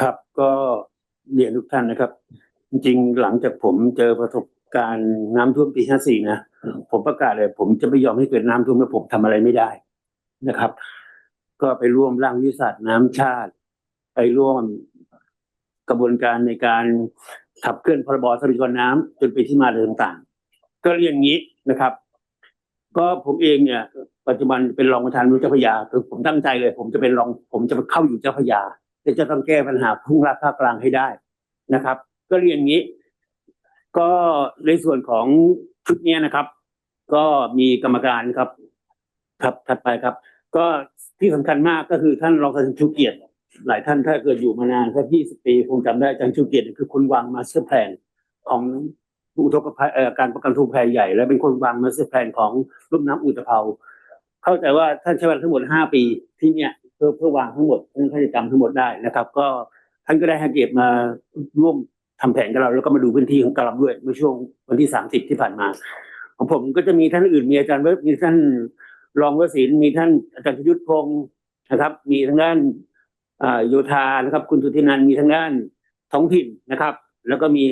ครับก็เรียนทุกท่านนะครับ จริงๆหลังจากผมเจอประสบการณ์น้ำท่วมปี54นะผมประกาศเลยผมจะไม่ยอมให้เกิดน้ำท่วมและผมทำอะไรไม่ได้นะครับ ก็ไปร่วมร่างวิสัชน้ำชาติ ไปร่วมกระบวนการในการขับเคลื่อนพรบทรัพยากรน้ำจนเป็นที่มาเรื่องต่างๆก็เรียนอย่างนี้นะครับ ก็ผมเองเนี่ย ปัจจุบันเป็นรองประธานรู้เจ้าพยาคือผมตั้งใจเลย ผมจะเป็นรองผมจะเข้าอยู่เจ้าพระยา แต่จะต้องแก้ปัญหาพุ่งรับภาคกลางให้ได้นะครับ ก็เรียนอย่างนี้ ก็ในส่วนของชุดนี้นะครับ ก็มีกรรมการครับ ครับถัดไปครับ ก็ที่สำคัญมากก็คือท่านรองศาสตราจารย์ชูเกียรติหลายท่านถ้าเกิดอยู่มานานสักยี่สิบปีคงจำได้อาจารย์ชูเกียรติคือคนวางมาสเตอร์แพลนของอุทกภัยการประกันทุกภัยใหญ่ และเป็นคนวางมาสเตอร์แพลนของรุ่มน้ำอุตภเปาเข้าใจว่าท่านใช้เวลาทั้งหมดห้าปีที่เนี่ย เพื่อเพื่อวางทั้งหมดเรื่องข้าราชการทั้งหมดได้นะครับ ก็ท่านก็ได้ให้เกียรติมาร่วมทำแผนกับเราแล้วก็มาดูพื้นที่ของเราด้วยเมื่อช่วงวันที่สามสิบที่ผ่านมา ของผมก็จะมีท่านอื่นมีอาจารย์เวิร์มีท่านรองวศินมีท่านอาจารย์ชยุทธพงศ์นะครับ มีทางด้านโยธานะครับ คุณสุธินันมีทางด้านท้องถิ่นนะครับ แล้วก็มี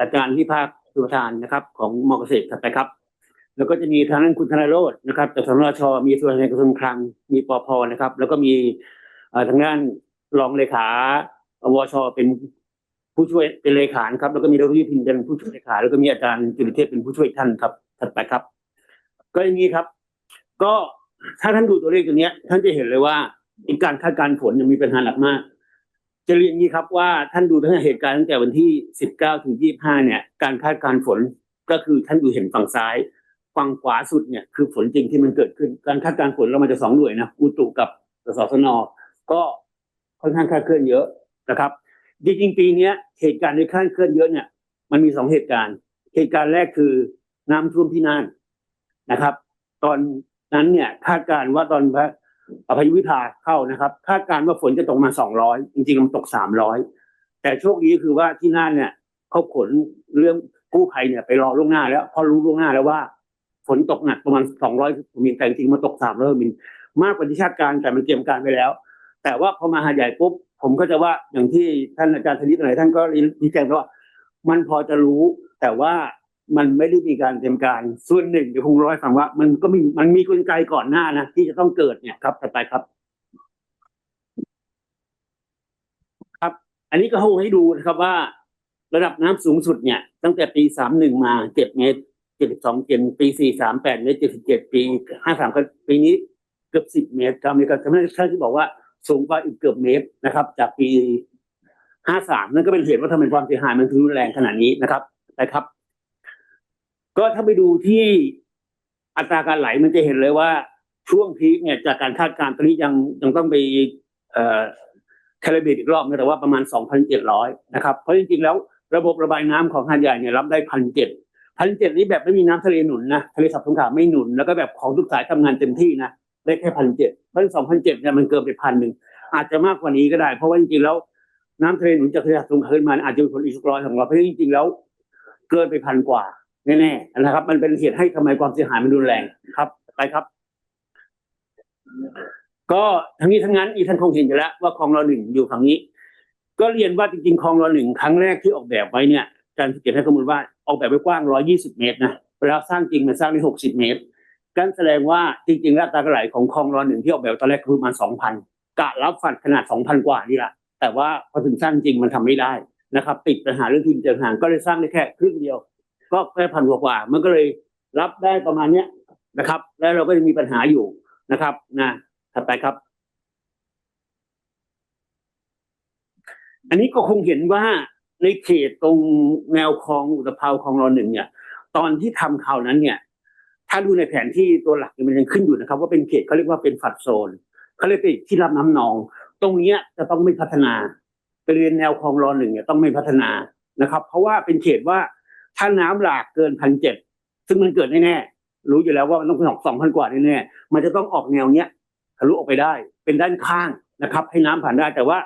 อาจารย์พิภาคสุธานนะครับ ของมอเกษตรไปครับ แล้วก็จะมีทางด้านคุณธนาโรจน์นะครับจากสนชมีส่วนในกระทรวงคลังมีปพนะครับ แล้วก็มีทางด้านรองเลขาวชเป็นผู้ช่วยเป็นเลขานครับ แล้วก็มีดรพิพินเป็นผู้ช่วยเลขา แล้วก็มีอาจารย์จุลิเทพเป็นผู้ช่วยอีกท่านครับ ถัดไปครับ ก็อย่างนี้ครับ ก็ถ้าท่านดูตัวเลขตัวนี้ท่านจะเห็นเลยว่าการคาดการณ์ฝนยังมีปัญหาหนักมากจะเรียนงนี้ครับว่าท่านดูทั้งเหตุการณ์ตั้งแต่วันที่ 19 ถึง 25 เนี่ย การคาดการณ์ฝนก็คือท่านดูเห็นฝั่งซ้าย ฝั่งขวาสุดเนี่ยคือฝนจริงที่มันเกิดขึ้น การคาดการณ์ฝนเรามาจากสองหน่วยนะอุตุกับสสนก็ค่อนข้างคาดเคลื่อนเยอะนะครับจริงๆปีเนี้ยเหตุการณ์ในคาดเคลื่อนเยอะเนี่ย มันมีสองเหตุการณ์ เหตุการณ์แรกคือน้ำท่วมที่น่านนะครับ ตอนนั้นเนี่ยคาดการณ์ว่าตอนพระพายุวิภาเข้านะครับ คาดการณ์ว่าฝนจะตกมาสองร้อยจริงๆมันตกสามร้อยแต่โชคดีคือว่าที่น่านเนี่ยเขาขนเรื่องกู้ภัยเนี่ยไปรอล่วงหน้าแล้วพอรู้ล่วงหน้าแล้วว่า ฝนตกหนักประมาณสองร้อยมิลแต่จริงๆมันตกสามร้อยมิลมากกว่าที่คาดการแต่มันเตรียมการไปแล้ว แต่ว่าพอมาหาใหญ่ปุ๊บผมก็จะว่าอย่างที่ท่านอาจารย์ธนิตหลายท่านก็ชี้แจงว่า มันพอจะรู้ แต่ว่ามันไม่ได้มีการเตรียมการส่วนหนึ่งเดี๋ยวคงร้อยฟังว่า มันก็มีมันมีกลไกก่อนหน้านะที่จะต้องเกิดเนี่ยครับต่อไปครับ ครับ อันนี้ก็คงให้ดูนะครับว่า ระดับน้ำสูงสุดเนี่ย ตั้งแต่ปีสามหนึ่งมาเจ็ดเมตร เจ็ดสิบสองเจ็ดปีสี่สามแปดเมตรเจ็ดสิบเจ็ดปีห้าสามก็ปีนี้เกือบสิบเมตรครับนี่ก็ทำให้ท่านที่บอกว่าสูงกว่าอีกเกือบเมตรนะครับ จากปีห้าสามนั่นก็เป็นเหตุว่าทำไมความเสียหายมันถึงรุนแรงขนาดนี้นะครับนะครับ ก็ถ้าไปดูที่อัตราการไหลมันจะเห็นเลยว่าช่วงพีคเนี่ยจากการคาดการณ์ตอนนี้ยังยังต้องไปเอ่อแคลิเบตอีกรอบนะแต่ว่าประมาณ 2,700 นะครับ เพราะจริงๆแล้วระบบระบายน้ำของหาดใหญ่เนี่ยรับได้พันเจ็ด พันเจ็ดนี้แบบไม่มีน้ำทะเลหนุนนะทะเลสับสงขาไม่หนุนแล้วก็แบบของทุกสายทำงานเต็มที่นะได้แค่พันเจ็ดเพราะสองพันเจ็ดเนี่ยมันเกินไปพันหนึ่งอาจจะมากกว่านี้ก็ได้ เพราะว่าจริงๆแล้วน้ำทะเลหนุนจากทะเลสาบสงขลาขึ้นมาอาจจะมีผลอีกสักร้อยสองร้อยเพราะจริงๆแล้ว เกินไปพันกว่าแน่ๆนะครับ มันเป็นเหตุให้ทำไมความเสียหายมันรุนแรงครับ ไปครับ ก็ทั้งนี้ทั้งนั้นอีท่านคงเห็นอยู่แล้วว่าคลองรอหนึ่งอยู่ฝั่งนี้ ก็เรียนว่าจริงๆคลองรอหนึ่งครั้งแรกที่ออกแบบไว้เนี่ยอาจารย์เก็บให้ข้อมูลว่า ออกแบบไว้กว้าง 120 เมตรนะเวลาสร้างจริงมันสร้างได้ 60 เมตรกันแสดงว่าจริงๆแล้วตาการไหลของคลองรอหนึ่งที่ออกแบบตอนแรกคือประมาณ 2,000 กะรับฝัดขนาด 2,000 กว่านี่แหละแต่ว่าพอถึงสร้างจริงมันทำไม่ได้นะครับ ติดปัญหาเรื่องทุนจัดหารก็เลยสร้างได้แค่ครึ่งเดียว ก็แค่พันกว่ามันก็เลยรับได้ประมาณเนี้ยนะครับ แล้วเราก็ยังมีปัญหาอยู่นะครับนะถัดไปครับ อันนี้ก็คงเห็นว่า ในเขตตรงแนวคลองอุตภเปาคลองรอหนึ่งเนี่ย ตอนที่ทำข่าวนั้นเนี่ย ถ้าดูในแผนที่ตัวหลักมันยังขึ้นอยู่นะครับ ว่าเป็นเขตเขาเรียกว่าเป็นฝัดโซนเขาเรียกเป็นที่รับน้ำนอง ตรงเนี้ยจะต้องไม่พัฒนาบริเวณแนวคลองรอหนึ่งเนี่ยต้องไม่พัฒนานะครับ เพราะว่าเป็นเขตว่าถ้าน้ำหลากเกินพันเจ็ดซึ่งมันเกิดแน่ๆรู้อยู่แล้วว่ามันต้องสองพันกว่าแน่ๆมันจะต้องออกแนวเนี้ยทะลุออกไปได้ เป็นด้านข้างนะครับ ให้น้ำผ่านได้แต่ว่า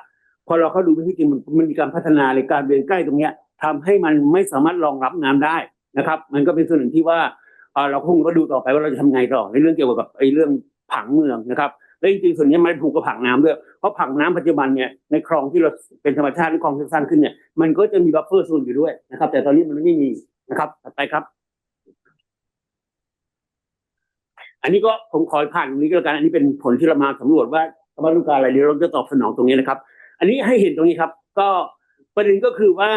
พอเราเข้าดูพื้นที่จริงมันมันมีการพัฒนาในการเดินใกล้ตรงเนี้ยทำให้มันไม่สามารถรองรับน้ำได้นะครับ มันก็เป็นส่วนหนึ่งที่ว่าเราคงก็ดูต่อไปว่าเราจะทำไงต่อในเรื่องเกี่ยวกับไอ้เรื่องผังเมืองนะครับและจริงๆส่วนนี้มันผูกกับผังน้ำด้วยเพราะผังน้ำปัจจุบันเนี่ยในคลองที่เราเป็นธรรมชาติที่คลองที่สร้างขึ้นเนี่ยมันก็จะมีบัฟเฟอร์โซนอยู่ด้วยนะครับ แต่ตอนนี้มันไม่มีนะครับต่อไปครับ อันนี้ก็ผมขอผ่านตรงนี้ก็แล้วกันอันนี้เป็นผลที่เรามาสำรวจว่าวบ้านต้องการอะไรเดี๋ยวเราจะตอบสนองตรงนี้นะครับ อันนี้ให้เห็นตรงนี้ครับ ก็ประเด็นก็คือว่า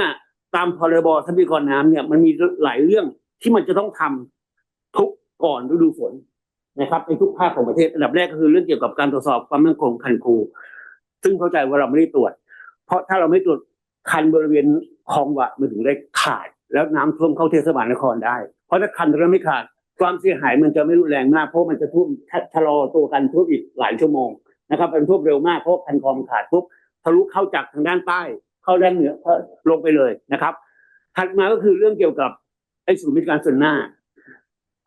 ตามพรบทรัพยากรน้ำเนี่ยมันมีหลายเรื่องที่มันจะต้องทำทุกก่อนฤดูฝนนะครับในทุกภาคของประเทศอันดับแรกก็คือเรื่องเกี่ยวกับการตรวจสอบความมั่นคงคันคู ซึ่งเข้าใจว่าเราไม่ได้ตรวจ เพราะถ้าเราไม่ตรวจคันบริเวณคลองวะมันถึงได้ขาด แล้วน้ำท่วมเข้าเทศบาลนครได้ เพราะถ้าคันตรงนั้นไม่ขาดความเสียหายมันจะไม่รุนแรงมากเพราะมันจะท่วมชะลอตัวกันท่วมอีกหลายชั่วโมงนะครับเป็นท่วมเร็วมากเพราะคันคลองขาดปุ๊บ ทะลุเข้าจากทางด้านใต้ เข้าด้านเหนือลงไปเลยนะครับ ถัดมาก็คือเรื่องเกี่ยวกับไอ้ศูนย์บริการส่วนหน้า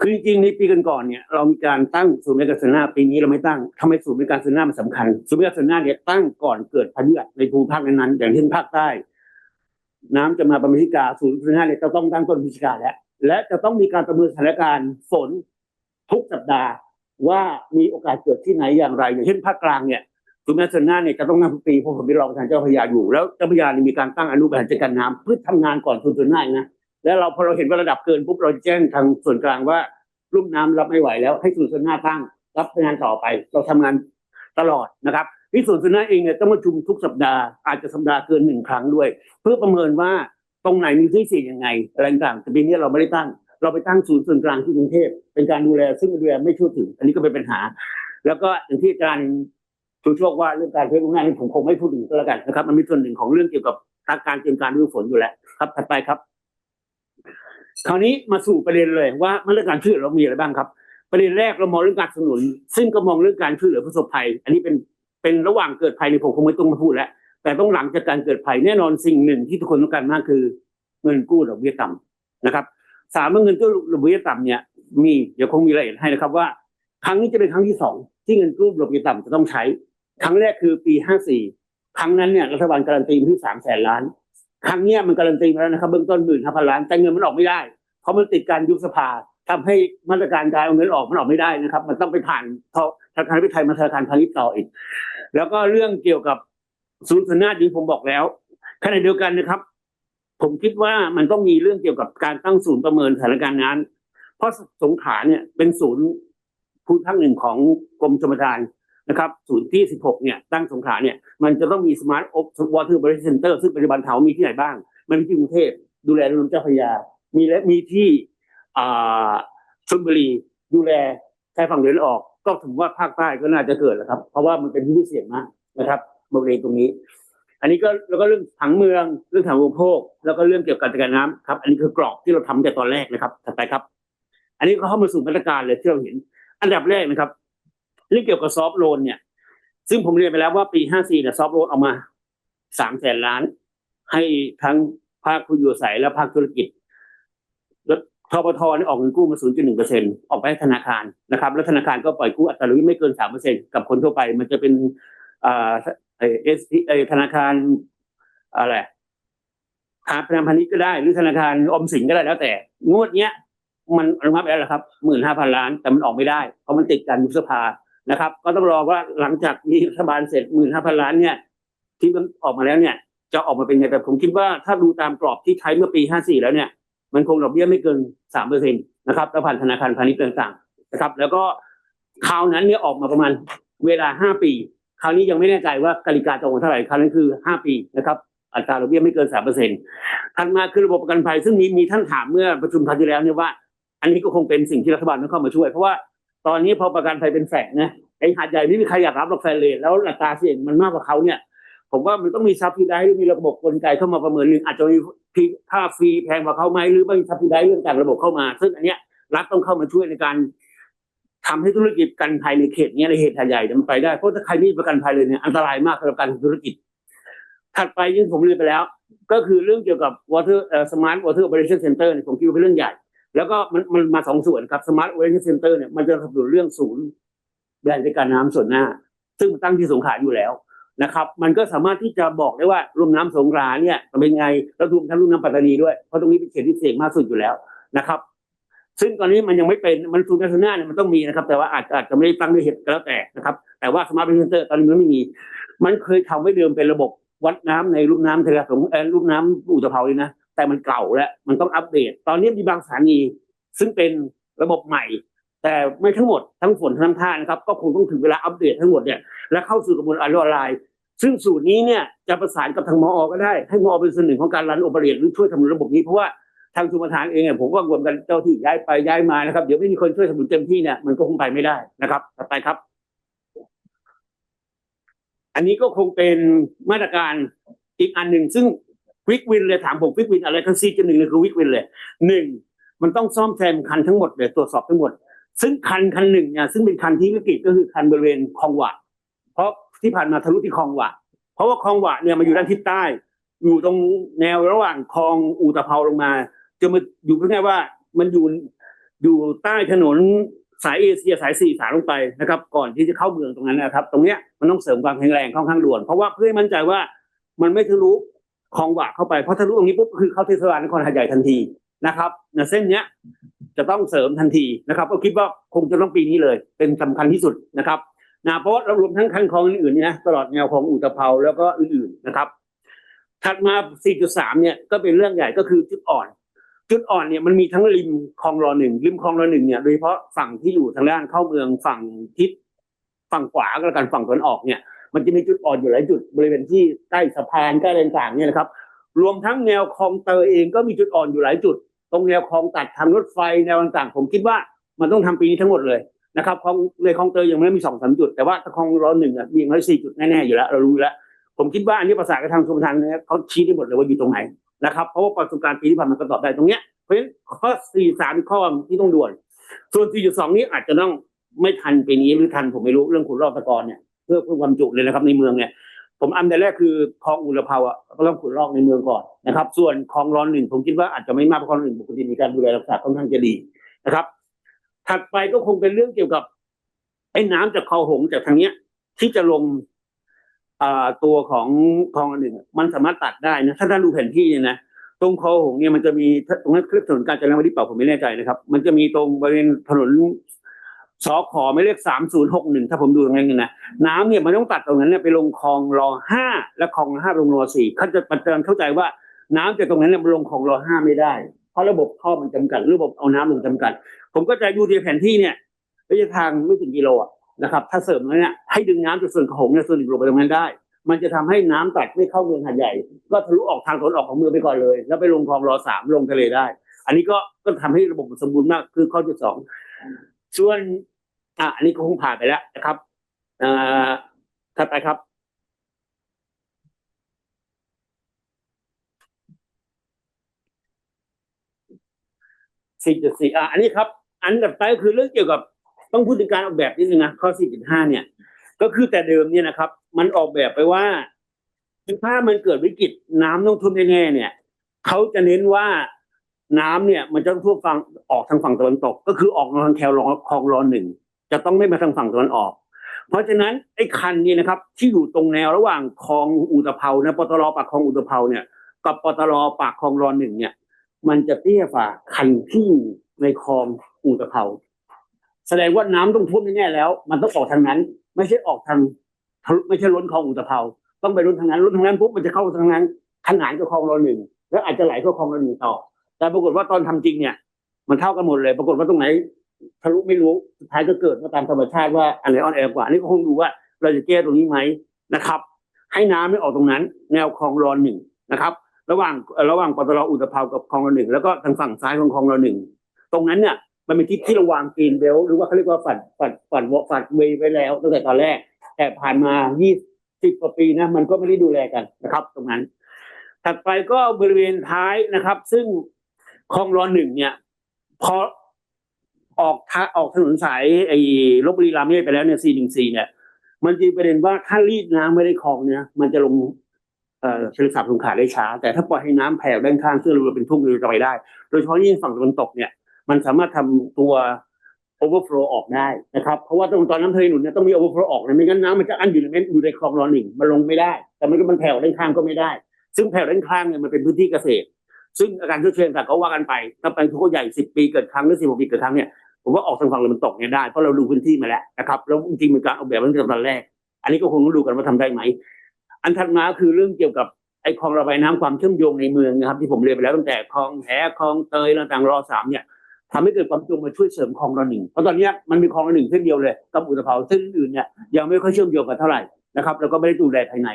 คือจริงๆในปีก่อนๆเนี่ย เรามีการตั้งศูนย์บริการส่วนหน้าปีนี้เราไม่ตั้งทำไมศูนย์บริการส่วนหน้ามันสำคัญศูนย์บริการส่วนหน้าเนี่ยตั้งก่อนเกิดพายุในภูมิภาคนั้นๆอย่างเช่นภาคใต้ น้ำจะมาประมาณพิกาศูนย์ส่วนหน้าเนี่ยจะต้องตั้งต้นพฤศจิกาแล้วและจะต้องมีการประเมินสถานการณ์ฝนทุกสัปดาห์ว่ามีโอกาสเกิดที่ไหนอย่างไร อย่างเช่นภาคกลางเนี่ย ศูนย์บริการส่วนหน้าเนี่ยจะต้องนั่งทุกปีเพราะผมเป็นรองประธานเจ้าพระยาอยู่แล้วเจ้าพระยาเนี่ยมีการตั้งอนุบารจัดการน้ำเพื่อทำงานก่อนศูนย์ส่วนหน้านะแล้วเราพอเราเห็นว่าระดับเกินปุ๊บเราจะแจ้งทางส่วนกลางว่ารุ่มน้ำรับไม่ไหวแล้วให้ศูนย์ส่วนหน้าตั้งรับงานต่อไป เราทำงานตลอดนะครับที่ศูนย์ส่วนหน้าเองเนี่ยต้องประชุมทุกสัปดาห์อาจจะสัปดาห์เกินหนึ่งครั้งด้วย เพื่อประเมินว่าตรงไหนมีที่เสี่ยงยังไงอะไรต่างๆแต่ปีนี้เราไม่ได้ตั้ง เราไปตั้งศูนย์ส่วนกลางที่กรุงเทพเป็นการดูแลซึ่งดูแลไม่ทั่วถึง อันนี้ก็เป็นปัญหา แล้วก็อย่างที่อาจารย์ ชูโชคว่าเรื่องการเพิ่มงานนี้ผมคงไม่พูดถึงก็แล้วกันนะครับ มันมีส่วนหนึ่งของเรื่องเกี่ยวกับการเตรียมการฤดูฝนอยู่แล้วครับถัดไปครับ คราวนี้มาสู่ประเด็นเลยว่ามาตรการช่วยเหลือเรามีอะไรบ้างครับ ประเด็นแรกเรามองเรื่องการสนับสนุน ซึ่งก็มองเรื่องการช่วยเหลือผู้ประสบภัย อันนี้เป็นเป็นระหว่างเกิดภัยในผมคงไม่ต้องมาพูดแล้วแต่ต้องหลังจากการเกิดภัยแน่นอนสิ่งหนึ่งที่ทุกคนต้องการมากคือเงินกู้ดอกเบี้ยต่ำนะครับ สามเงินกู้ดอกเบี้ยต่ำเนี่ย มีเดี๋ยวคงมีรายละเอียดให้นะครับว่า ครั้งนี้จะเป็นครั้งที่สอง ที่เงินกู้ดอกเบี้ยต่ำจะต้องใช้ ครั้งแรกคือปีห้าสี่ครั้งนั้นเนี่ยรัฐบาลการันตีที่สามแสนล้าน ครั้งเนี้ยมันการันตีมาแล้วนะครับเบื้องต้นหมื่นห้าพันล้านแต่เงินมันออกไม่ได้ เพราะมันติดการยุบสภาทำให้มาตรการการเอาเงินออกมันออกไม่ได้นะครับ มันต้องไปผ่านธนาคารพิไทยมาธนาคารพาณิชย์ต่ออีก แล้วก็เรื่องเกี่ยวกับศูนย์สนหน้าที่ผมบอกแล้วขณะเดียวกันนะครับ ผมคิดว่ามันต้องมีเรื่องเกี่ยวกับการตั้งศูนย์ประเมินสถานการณ์น้ำเพราะสงขลาเนี่ยเป็นศูนย์ ภูมิภาคหนึ่งของกรมชลประทานนะครับศูนย์ที่ 16 เนี่ยตั้งสงขลาเนี่ยมันจะต้องมีสมาร์ทวอเตอร์บริเซนเตอร์ซึ่งปัจจุบันเขามีที่ไหนบ้าง มันมีที่กรุงเทพดูแลลำเจ้าพยา มีและมีที่อ่าชลบุรีดูแลชายฝั่งตะวันออก ก็ถือว่าภาคใต้ก็น่าจะเกิดแหละครับ เพราะว่ามันเป็นที่ที่เสี่ยงมากนะครับบริเวณตรงนี้ อันนี้ก็แล้วก็เรื่องผังเมืองเรื่องถังอุปโภค แล้วก็เรื่องเกี่ยวกับการจัดการน้ำครับ อันนี้คือกรอบที่เราทำแต่ตอนแรกนะครับถัดไปครับ อันนี้ก็เข้ามาสู่มาตรการเลยที่เราเห็น อันดับแรกนะครับเรื่องเกี่ยวกับซอฟท์โลนเนี่ย ซึ่งผมเรียนไปแล้วว่าปี54เนี่ยซอฟท์โลนเอามาสามแสนล้าน ให้ทั้งภาคผู้อยู่อาศัยและภาคธุรกิจแล้วทบทนี่ออกเงินกู้มา 0.1เปอร์เซ็นออกไปให้ธนาคารนะครับ แล้วธนาคารก็ปล่อยกู้อัตราดอกเบี้ยไม่เกิน3เปอร์เซ็นกับคนทั่วไป มันจะเป็นอ่าเอสเอธนาคารอะไรธนาคารพาณิชย์ก็ได้ หรือธนาคารอมสินก็ได้แล้วแต่ งวดเนี้ย มันอนุมัติไปแล้วครับหมื่นห้าพันล้านแต่มันออกไม่ได้ เพราะมันติดการยุบสภานะครับ ก็ต้องรอว่าหลังจากมีรัฐบาลเสร็จหมื่นห้าพันล้านเนี่ย ที่มันออกมาแล้วเนี่ย จะออกมาเป็นไงแต่ผมคิดว่าถ้าดูตามกรอบที่ใช้เมื่อปีห้าสี่แล้วเนี่ย มันคงดอกเบี้ยไม่เกินสามเปอร์เซ็นต์นะครับแล้วผ่านธนาคารพาณิชย์ต่างๆนะครับ แล้วก็คราวนั้นเนี่ยออกมาประมาณเวลาห้าปี คราวนี้ยังไม่แน่ใจว่ากติกาจะออกเท่าไหร่คราวนั้นคือห้าปีนะครับอัตราดอกเบี้ยไม่เกินสามเปอร์เซ็นต์ถัดมาคือระบบประกันภัยซึ่งมีมีท่านถามเมื่อประชุมคราวที่แล้วเนี่ยว่า อันนี้ก็คงเป็นสิ่งที่รัฐบาลต้องเข้ามาช่วย เพราะว่าตอนนี้พอประกันภัยเป็นแฝงนะไอ้หาดใหญ่ไม่มีใครอยากรับหรอกแฟนเลยแล้วอัตราเสี่ยงมันมากกว่าเขาเนี่ย ผมว่ามันต้องมีซับซิได้มีระบบกลไกเข้ามาประเมินหนึ่งอาจจะมีค่าฟรีแพงกว่าเขาไหมหรือไม่มีซับซิได้เรื่องการระบบเข้ามา ซึ่งอันเนี้ยรัฐต้องเข้ามาช่วยในการทำให้ธุรกิจการภัยในเขตเนี้ยในเหตุหาดใหญ่มันไปได้เพราะถ้าใครมีประกันภัยเลยเนี่ยอันตรายมากสำหรับการทำธุรกิจ ถัดไปที่งผมเรียนไปแล้ว ก็คือเรื่องเกี่ยวกับ water เอ่อ smart water operation center เนี่ยผมคิดว่าเป็นเรื่องใหญ่ แล้วก็มันมันมาสองส่วนครับ smart operation center เนี่ยมันจะสนับสนุนเรื่องศูนย์บริหารจัดการน้ำส่วนหน้า ซึ่งตั้งที่สงขลาอยู่แล้วนะครับ มันก็สามารถที่จะบอกได้ว่ารุ่มน้ำสงขลาเนี่ยเป็นไงแล้วรวมทั้งรุ่มน้ำปัตตานีด้วยเพราะตรงนี้เป็นเขตที่เสี่ยงมากสุดอยู่แล้วนะครับ ซึ่งตอนนี้มันยังไม่เป็นมันซูนย์การชนาเนี่ยมันต้องมีนะครับ แต่ว่าอาจอาจจะไม่ได้ตั้งด้วยเหตุก็แล้วแต่นะครับ แต่ว่าสมาร์ทเซนเตอร์ตอนนี้มันไม่มี มันเคยทำไว้เดิมเป็นระบบวัดน้ำในลุ่มน้ำทะเลสงเอ่อลุ่มน้ำอุตภเปาเลยนะ แต่มันเก่าแล้วมันต้องอัปเดต ตอนนี้มีบางสถานี ซึ่งเป็นระบบใหม่ แต่ไม่ทั้งหมดทั้งฝนทั้งท่านะครับก็คงต้องถึงเวลาอัปเดตทั้งหมดเนี่ยและเข้าสู่กระบวนการออนไลน์ ซึ่งสูตรนี้เนี่ยจะประสานกับทางมอ ก็ได้ ให้มอเป็นส่วนหนึ่งของการรันโอเปเรตหรือช่วยทำระบบนี้เพราะว่าทางชุมทานเองเนี่ยผมก็รวมกันเจ้าที่ย้ายไปย้ายมานะครับ เดี๋ยวไม่มีคนช่วยสนับสนุนเต็มที่เนี่ยมันก็คงไปไม่ได้นะครับต่อไปครับ อันนี้ก็คงเป็นมาตรการอีกอันหนึ่งซึ่ง วิกวินเลยถามผมวิกวินอะไรทั้งซีกันหนึ่งเลยคือวิกวินเลยหนึ่งมันต้องซ่อมแซมคันทั้งหมดเลยตรวจสอบทั้งหมด ซึ่งคันคันหนึ่งเนี่ยซึ่งเป็นคันที่วิกฤตก็คือคันบริเวณคลองหวะเพราะที่ผ่านมาทะลุที่คลองหวะเพราะว่าคลองหวะเนี่ยมาอยู่ด้านทิศใต้ อยู่ตรงแนวระหว่างคลองอูตะเภาลงมาจะมาอยู่เพื่อไงว่ามันอยู่อยู่ใต้ถนนสายเอเชียสายสี่สายลงไปนะครับ ก่อนที่จะเข้าเมืองตรงนั้นนะครับ ตรงเนี้ยมันต้องเสริมความแข็งแรงค่อนข้างด่วน เพราะว่าเพื่อให้มั่นใจว่ามันไม่ทะลุ คลองหวะเข้าไปเพราะทะลุตรงนี้ปุ๊บคือเข้าเทศบาลนครหาดใหญ่ทันทีนะครับในเส้นเนี้ยจะต้องเสริมทันทีนะครับ ก็คิดว่าคงจะต้องปีนี้เลย เป็นสำคัญที่สุดนะครับนะเพราะว่าเรารวมทั้งคันคลองอื่นๆนะตลอดแนวของอุตภเปาแล้วก็อื่นๆนะครับ ถัดมา 4.3 เนี่ยก็เป็นเรื่องใหญ่ก็คือจุดอ่อน จุดอ่อนเนี่ยมันมีทั้งริมคลองรอหนึ่งริมคลองรอหนึ่งเนี่ยโดยเฉพาะฝั่งที่อยู่ทางด้านเข้าเมืองฝั่งทิศฝั่งขวาก็แล้วกันฝั่งตะวันออกเนี่ย มันจะมีจุดอ่อนอยู่หลายจุดบริเวณที่ใกล้สะพานใกล้อะไรต่างเนี่ยนะครับ รวมทั้งแนวคลองเตยเองก็มีจุดอ่อนอยู่หลายจุด ตรงแนวคลองตัดทางรถไฟแนวต่างๆ ผมคิดว่ามันต้องทำปีนี้ทั้งหมดเลยนะครับคลองเลยคลองเตยยังไม่ได้มีสองสามจุด แต่ว่าคลองร้อหนึ่งอะมีอย่างน้อยสี่จุดแน่ๆอยู่แล้วเรารู้แล้วผมคิดว่าอันนี้ประสากับทางชมทานนะครับเขาชี้ได้หมดเลยว่าอยู่ตรงไหนนะครับเพราะว่าประสบการณ์ปีที่ผ่านมาก็ตอบได้ตรงเนี้ยเพราะฉะนั้นข้อสี่สามข้อที่ต้องด่วน ส่วนสี่จุดสองนี้อาจจะต้องไม่ทันปีนี้หรือทันผมไม่รู้เรื่องขุดรอบตะกอนเนี่ย เพื่อเพื่อความจุเลยนะครับในเมืองเนี่ย ผมอันดับแรกคือคลองอุลภาวะก็ต้องขุดลอกในเมืองก่อนนะครับ ส่วนคลองร้อนหนึ่งผมคิดว่าอาจจะไม่มากเพราะคลองหนึ่งปกติมีการดูแลรักษาค่อนข้างจะดีนะครับ ถัดไปก็คงเป็นเรื่องเกี่ยวกับไอ้น้ำจากคลองหงส์จากทางเนี้ย ที่จะลงอ่าตัวของคลองอันหนึ่งมันสามารถตัดได้นะถ้าท่านดูแผนที่เนี่ยนะตรงคลองหงส์เนี่ยมันจะมีตรงนั้นคือถนนกาญจนบุรีเปล่าผมไม่แน่ใจนะครับ มันจะมีตรงบริเวณถนน สอขอไม่เลขสามศูนย์หกหนึ่งถ้าผมดูตรงนั้นนะน้ำเนี่ยมันต้องตัดตรงนั้นเนี่ยไปลงคลองรอห้าและคลองห้าลงรอสี่เขาจะประเตือนเข้าใจว่าน้ำจากตรงนั้นเนี่ยมันลงคลองรอห้าไม่ได้ เพราะระบบท่อมันจำกัดระบบเอาน้ำลงจำกัด ผมก็จะดูที่แผนที่เนี่ยระยะทางไม่ถึงกิโลนะครับ ถ้าเสริมแล้วเนี่ยให้ดึงน้ำจากส่วนของหงส์เนี่ยส่วนหนึ่งลงไปตรงนั้นได้ มันจะทำให้น้ำตัดไม่เข้าเมืองหาดใหญ่ ก็ทะลุออกทางตะวันออกของเมืองไปก่อนเลย แล้วไปลงคลองรอสามลงทะเลได้ อันนี้ก็ก็ทำให้ระบบสมบูรณ์มากคือข้อที่สอง ส่วนอะอันนี้ก็คงผ่านไปแล้วนะครับอ่าถัดไปครับ สี่จุดสี่อะอันนี้ครับ อันดับไปก็คือเรื่องเกี่ยวกับต้องพูดถึงการออกแบบนิดนึงนะข้อสี่จุดห้าเนี่ย ก็คือแต่เดิมเนี่ยนะครับ มันออกแบบไปว่า ถ้ามันเกิดวิกฤตน้ำต้องท่วมแน่ๆเนี่ยเขาจะเน้นว่า น้ำเนี่ยมันจะต้องท่วมฝั่งออกทางฝั่งตะวันตก ก็คือออกทางแคลรอคลองรอนหนึ่งจะต้องไม่มาทางฝั่งตะวันออก เพราะฉะนั้นไอ้คันนี้นะครับ ที่อยู่ตรงแนวระหว่างคลองอุตภเปานะปตรปากคลองอุตภเปาเนี่ย กับปตรปากคลองรอนหนึ่งเนี่ย มันจะเตี้ยฝ่าคันที่ในคลองอุตภเปาแสดงว่าน้ำต้องท่วมแน่แล้ว มันต้องออกทางนั้น ไม่ใช่ออกทางไม่ใช่ล้นคลองอุตภเปาต้องไปล้นทางนั้นล้นทางนั้นปุ๊บมันจะเข้าทางนั้น ขนานกับคลองรอนหนึ่งแล้วอาจจะไหลเข้าคลองรอนหนึ่งต่อ แต่ปรากฏว่าตอนทำจริงเนี่ย มันเท่ากันหมดเลย ปรากฏว่าตรงไหนทะลุไม่รู้สุดท้ายก็เกิดมาตามธรรมชาติว่าอันไหนอ่อนแอกว่าอันนี่ก็คงดูว่าเราจะแก้ตรงนี้ไหมนะครับ ให้น้ำไม่ออกตรงนั้น แนวคลองรอนหนึ่งนะครับ ระหว่างระหว่างปตรอุตภเปากับคลองรอนหนึ่งแล้วก็ทางฝั่งซ้ายของคลองรอนหนึ่งตรงนั้นเนี่ยมันเป็นที่ที่เระวางกรีนเบลหรือว่าเขาเรียกว่าฝัดฝัดฝัดวฝัดเวย์ไว้แล้วตั้งแต่ตอนแรก แต่ผ่านมา20กว่าปีนะมันก็ไม่ได้ดูแลกันนะครับ ตรงนั้น ถัดไปก็บริเวณท้ายนะครับ ซึ่ง คลองรอนหนึ่งเนี่ย พอออกทาออกถนนสายไอ้ลบบุรีรามเนี่ยไปแล้วเนี่ย414เนี่ย มันจะมีประเด็นว่าถ้ารีดน้ำไม่ได้คลองเนี่ย มันจะลงเอ่อเชิงสาบลงขาได้ช้า แต่ถ้าปล่อยให้น้ำแผ่วด้านข้างซึ่งเราเป็นทุ่งเราจะไปได้ โดยเฉพาะยิ่งฝั่งตะวันตกเนี่ย มันสามารถทำตัว overflow ออกได้นะครับ เพราะว่าตรงตอนน้ำทะเลหนุนเนี่ยต้องมี overflow ออกนะไม่งั้นน้ำมันจะอั้นอยู่ในเม็ดอยู่ในคลองรอหนึ่งมันลงไม่ได้ แต่มันก็มันแผ่วด้านข้างก็ไม่ได้ ซึ่งแผ่วด้านข้างเนี่ยมันเป็นพื้นที่เกษตร ซึ่งอาการชดเชยต่างๆก็ว่ากันไปถ้าไปทุกข์ใหญ่สิบปีเกิดครั้งหรือสิบหกปีเกิดครั้งเนี่ยผมว่าออกทางฝั่งตะวันตกเนี่ยได้เพราะเราดูพื้นที่มาแล้วนะครับแล้วจริงๆเป็นการออกแบบตั้งแต่ตอนแรก อันนี้ก็คงต้องดูกันว่าทำได้ไหม อันถัดมาคือเรื่องเกี่ยวกับไอ้คลองระบายน้ำความเชื่อมโยงในเมืองนะครับ ที่ผมเรียนไปแล้วตั้งแต่คลองแหคลองเตยต่างๆรอสามเนี่ยทำให้เกิดความเชื่อมมาช่วยเสริมคลองระหนึ่งเพราะตอนนี้มันมีคลองระหนึ่งเส้นเดียวเลยกับอุตภาวเส้นอื่นเนี่ยยังไม่ค่อยเชื่อมโยงกันเท่าไหร่นะครับ แล้วก็ไม่ได้ดูแลภายใน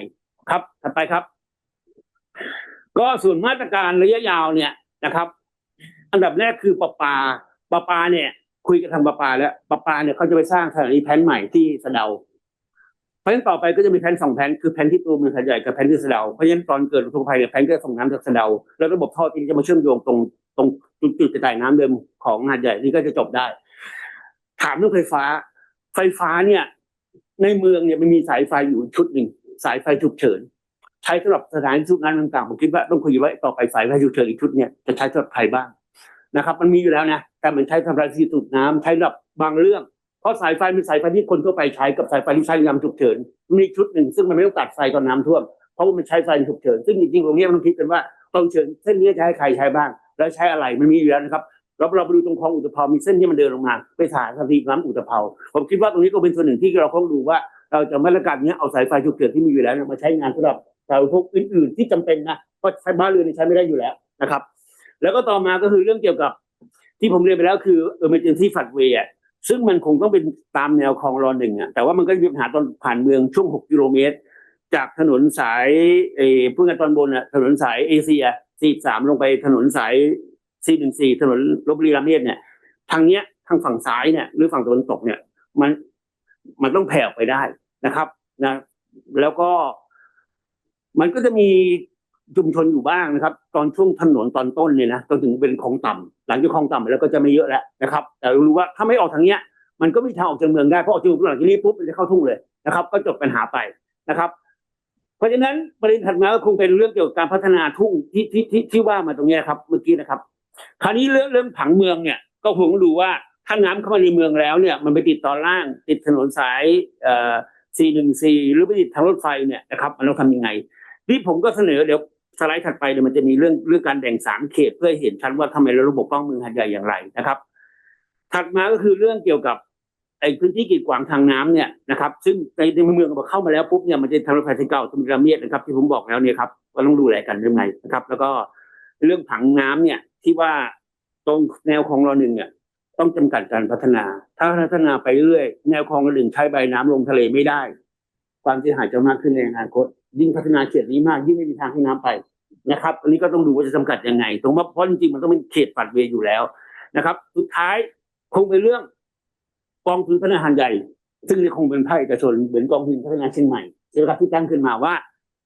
ครับ ถัดไปครับ ก็ส่วนมาตรการระยะยาวเนี่ยนะครับ อันดับแรกคือประปาประปาเนี่ย คุยกับทางประปาแล้วประปาเนี่ยเขาจะไปสร้างสถานีแพนใหม่ที่สะเดาเพราะฉะนั้นต่อไปก็จะมีแผนสองแผนคือแผนที่ตัวเมืองหัดใหญ่กับแผนที่สะเดาเพราะฉะนั้นตอนเกิดอุทกภัยเนี่ยแผนก็ส่งน้ำจากสะเดาแล้วระบบท่อที่จะมาเชื่อมโยงตรงตรงจุดจุดกระจายน้ำเดิมของหัดใหญ่นี่ก็จะจบได้ ถามเรื่องไฟฟ้า ไฟฟ้าเนี่ย ในเมืองเนี่ยมันมีสายไฟอยู่ชุดหนึ่งสายไฟฉุกเฉิน ใช้สำหรับสถานที่ทุกงานต่างๆผมคิดว่าต้องคุยว่าต่อไปสายไฟฉุกเฉินอีกชุดเนี่ยจะใช้สำหรับใครบ้างนะครับ มันมีอยู่แล้วนะแต่มันใช้สำหรับที่สูบน้ำใช้สำหรับบางเรื่อง เพราะสายไฟเป็นสายไฟที่คนทั่วไปใช้กับสายไฟที่ใช้ในยามฉุกเฉินมีชุดหนึ่งซึ่งมันไม่ต้องตัดไฟตอนน้ำท่วมเพราะว่ามันใช้ไฟฉุกเฉินซึ่งจริงๆตรงนี้มันต้องคิดกันว่าตรงเฉินเส้นนี้จะให้ใครใช้บ้าง แล้วใช้อะไรมันมีอยู่แล้วนะครับเราเราไปดูตรงคลองอุตภามีเส้นที่มันเดินลงมาไปถ่ายสถีน้ำอุตภาผมคิดว่าตรงนี้ก็เป็นส่วนหนึ่งที่เราต้องดูว่าเราจะมาตรการนี้เอาสายไฟฉุกเฉินที่มีอยู่แล้วมาใช้งานสำหรับ สาธารณูปโภคอื่น ๆ ที่จำเป็นนะเพราะใช้บ้านเรือนใช้ไม่ได้อยู่แล้วนะครับ แล้วก็ต่อมาก็คือเรื่องเกี่ยวกับที่ผมเรียนไปแล้วคือ emergency floodway ซึ่งมันคงต้องเป็นตามแนวคลองรอหนึ่งอะแต่ว่ามันก็มีปัญหาตอนผ่านเมืองช่วง 6 กิโลเมตร จากถนนสายเอเพื่อนกันตอนบนอะถนนสายเอเชีย43ลงไปถนนสาย414ถนนลบบุรีรามเมศเนี่ยทางเนี้ยทางฝั่งซ้ายเนี่ยหรือฝั่งตะวันตกเนี่ยมันมันต้องแผ่ออกไปได้นะครับนะแล้วก็ มันก็จะมีชุมชนอยู่บ้างนะครับ ตอนช่วงถนนตอนต้นเนี่ยนะจนถึงเป็นคลองต่ำหลังจากคลองต่ำแล้วก็จะไม่เยอะแล้วนะครับ แต่รู้ว่าถ้าไม่ออกทางเนี้ย มันก็มีทางออกจากเมืองได้เพราะออกจากเมืองหลังจากนี้ปุ๊บมันจะเข้าทุ่งเลยนะครับ ก็จบปัญหาไปนะครับ เพราะฉะนั้นประเด็นถัดมาก็คงเป็นเรื่องเกี่ยวกับการพัฒนาทุ่งที่ที่ที่ที่ว่ามาตรงเนี้ยครับ เมื่อกี้นะครับ คราวนี้เรื่องเรื่องผังเมืองเนี่ย ก็คงต้องดูว่าถ้าน้ำเข้ามาในเมืองแล้วเนี่ย มันไปติดตอนล่างติดถนนสายเอ่อ414หรือไปติดทางรถไฟเนี่ยนะครับ มันต้องทำยังไง ที่ผมก็เสนอเดี๋ยวสไลด์ถัดไปเนี่ยมันจะมีเรื่องเรื่องการแบ่งสามเขตเพื่อเห็นชัดว่าทำไมเราระบบป้องเมืองหัดใหญ่อย่างไรนะครับ ถัดมาก็คือเรื่องเกี่ยวกับไอ้พื้นที่กีดขวางทางน้ำเนี่ยนะครับ ซึ่งในในเมืองพอเข้ามาแล้วปุ๊บเนี่ยมันจะทางรถไฟสายเก่าตรงระเมียดนะครับ ที่ผมบอกแล้วเนี่ยครับก็ต้องดูแลกันเรื่องไงนะครับ แล้วก็เรื่องผังน้ำเนี่ยที่ว่าตรงแนวของเราหนึ่งเนี่ยต้องจำกัดการพัฒนา ถ้าพัฒนาไปเรื่อยแนวคลองระหนึ่งใช้ใบน้ำลงทะเลไม่ได้ ความเสียหายจะมากขึ้นในอนาคต ยิ่งพัฒนาเขตนี้มาก ยิ่งไม่มีทางให้น้ำไปนะครับ อันนี้ก็ต้องดูว่าจะจำกัดยังไง ตรงว่าเพราะจริงๆมันต้องเป็นเขตปัดเวยอยู่แล้วนะครับ สุดท้ายคงเป็นเรื่องกองทุนพัฒนาหันใหญ่ ซึ่งคงเป็นภาคเอกชนเหมือนกองทุนพัฒนาเชียงใหม่ใช่ไหมครับที่ตั้งขึ้นมาว่า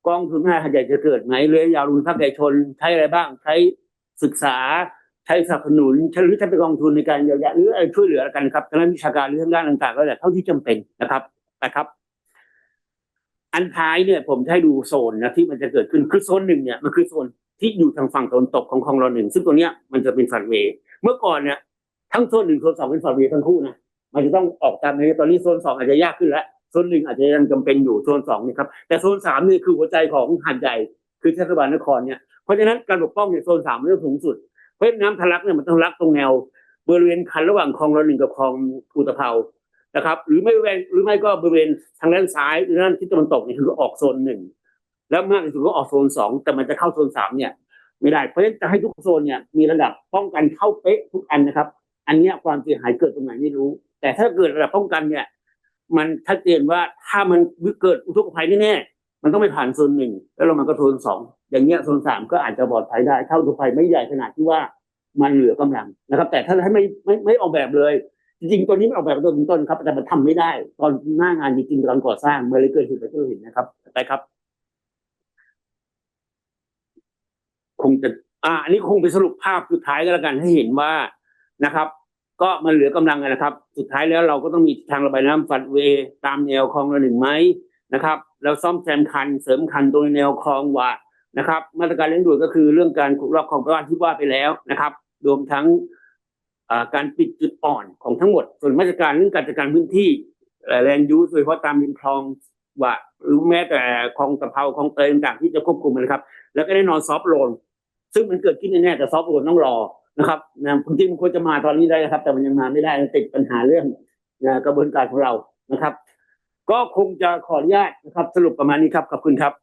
กองทุนพัฒนาหันใหญ่จะเกิดไหมเรือยาวลงภาคเอกชนใช้อะไรบ้างใช้ศึกษาใช้สนับสนุนใช้หรือใช้เป็นกองทุนในการเยียวยาหรืออะไรช่วยเหลือกันครับทางด้านวิชาการหรือทางด้านต่างๆก็แล้วแต่เท่าที่จำเป็นนะครับนะครับ อันท้ายเนี่ยผมให้ดูโซนนะที่มันจะเกิดขึ้นคือโซนหนึ่งเนี่ยมันคือโซนที่อยู่ทางฝั่งตะวันตกของคลองรอหนึ่งซึ่งตัวเนี้ยมันจะเป็นฝันเวเมื่อก่อนเนี่ยทั้งโซนหนึ่งโซนสองเป็นฝันเวทั้งคู่นะมันจะต้องออกตามนี้ตอนนี้โซนสองอาจจะยากขึ้นแล้วโซนหนึ่งอาจจะยังจำเป็นอยู่โซนสองนี่ครับแต่โซนสามนี่คือหัวใจของหันใหญ่คือเทศบาลนครเนี่ยเพราะฉะนั้นการปกป้องเนี่ยโซนสามเรื่องสูงสุดเพราะน้ำทะลักเนี่ยมันต้องลักตรงแนวบริเวณคันระหว่างคลองรอหนึ่งกับคลองอุตภาว นะครับหรือไม่แวงหรือไม่ก็บริเวณทางด้านซ้ายหรือด้านทิศตะวันตกนี่คือออกโซนหนึ่งแล้วมากที่สุดก็ออกโซนสองแต่มันจะเข้าโซนสามเนี่ยไม่ได้เพราะฉะนั้นจะให้ทุกโซนเนี่ยมีระดับป้องกันเข้าเป๊ะทุกอันนะครับ อันนี้ความเสียหายเกิดตรงไหนไม่รู้ แต่ถ้าเกิดระดับป้องกันเนี่ย มันชัดเจนว่าถ้ามันเกิดอุทกภัยแน่ๆมันต้องไปผ่านโซนหนึ่งแล้วลงมาก็โซนสองอย่างเงี้ยโซนสามก็อาจจะปลอดภัยได้ถ้าอุทกภัยไม่ใหญ่ขนาดที่ว่ามันเหลือกำลังนะครับ แต่ถ้าให้ไม่ไม่ไม่ออกแบบเลย จริงๆตัวนี้ไม่ออกแบบต้นต้นครับ แต่มันทำไม่ได้ ตอนหน้างานจริงๆตอนก่อสร้างเมื่อเลยเกิดเหตุแบบที่เราเห็นนะครับไปครับ คงจะอ่าอันนี้คงเป็นสรุปภาพสุดท้ายก็แล้วกันให้เห็นว่านะครับ ก็มันเหลือกำลังนะครับ สุดท้ายแล้วเราก็ต้องมีทางระบายน้ำฟัดเวตามแนวคลองระหนึ่งไหมนะครับแล้วซ่อมแซมคันเสริมคันตรงแนวคลองว่านะครับ มาตรการเร่งด่วนก็คือเรื่องการขุดลอกคลองประวานที่ว่าไปแล้วนะครับ รวมทั้ง การปิดจุดอ่อนของทั้งหมด ส่วนมาตรการเรื่องการจัดการพื้นที่แลนยูโดยเฉพาะตามริมคลองว่าหรือแม้แต่คลองตะเภาคลองเตยต่างๆที่จะควบคุมนะครับ แล้วก็แน่นอนซอฟโลนซึ่งมันเกิดขึ้นแน่แต่ซอฟโอนต้องรอนะครับนะจริงมันควรจะมาตอนนี้ได้นะครับ แต่มันยังมาไม่ได้ติดปัญหาเรื่องนะกระบวนการของเรานะครับ ก็คงจะขออนุญาตนะครับ สรุปประมาณนี้ครับขอบคุณครับ